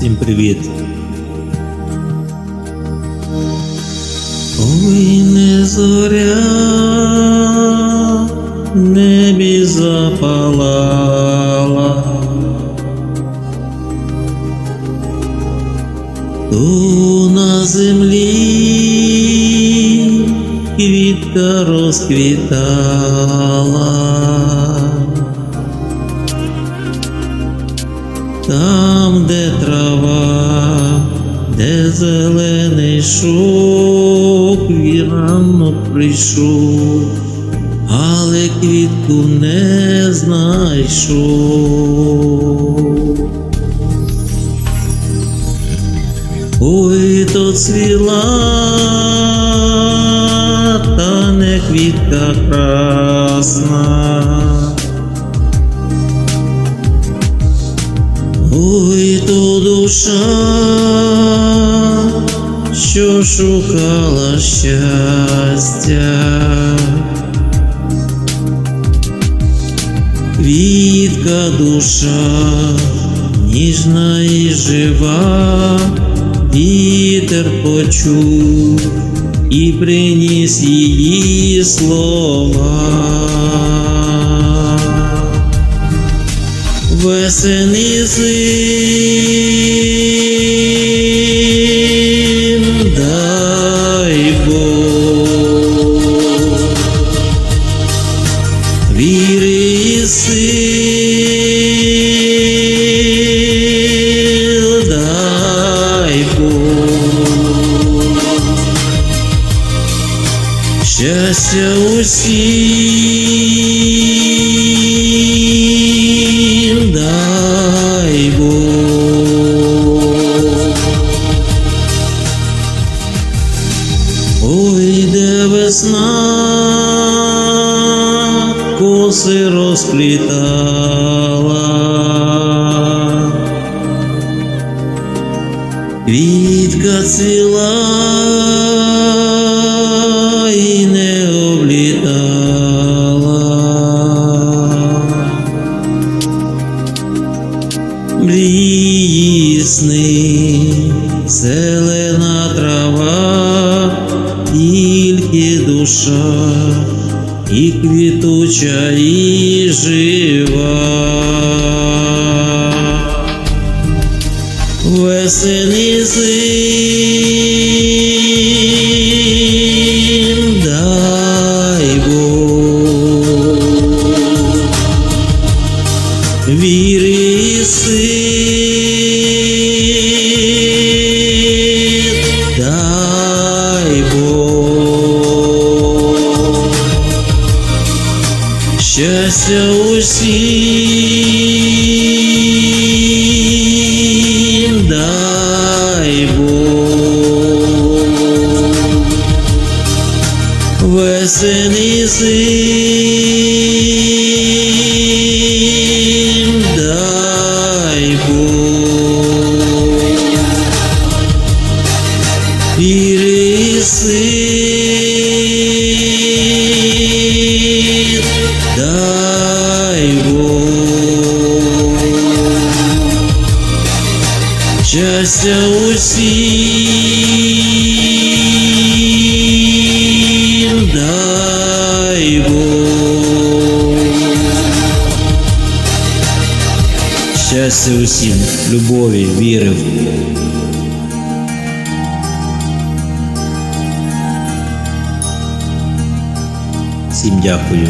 Всім привіт. Ой, не зоря в небі запалала. То на землі квітка розквітала. Там, де трава, де зелений шок, і рано прийшов, але квітку не знайшов. Ой, то цвіла, та не квітка красна. Ой, то душа, що шукала щастя. Квітка душа, ніжна і жива, вітер почув і приніс її слова. Весени зим, дай Бог, віри і сил, дай Бог, щастя усім, Бог. Ой, де весна коси розплітала, квітка цвіла зелена трава, тільки душа і квітуча, і жива. Весени зим, дай Бог віри і сил, щастя усім, дай Бог, весени зим, дай Бог, і сил, дай Бог, щастя усім, дай Бог. Щастя усім, любові, віри. Всім дякую.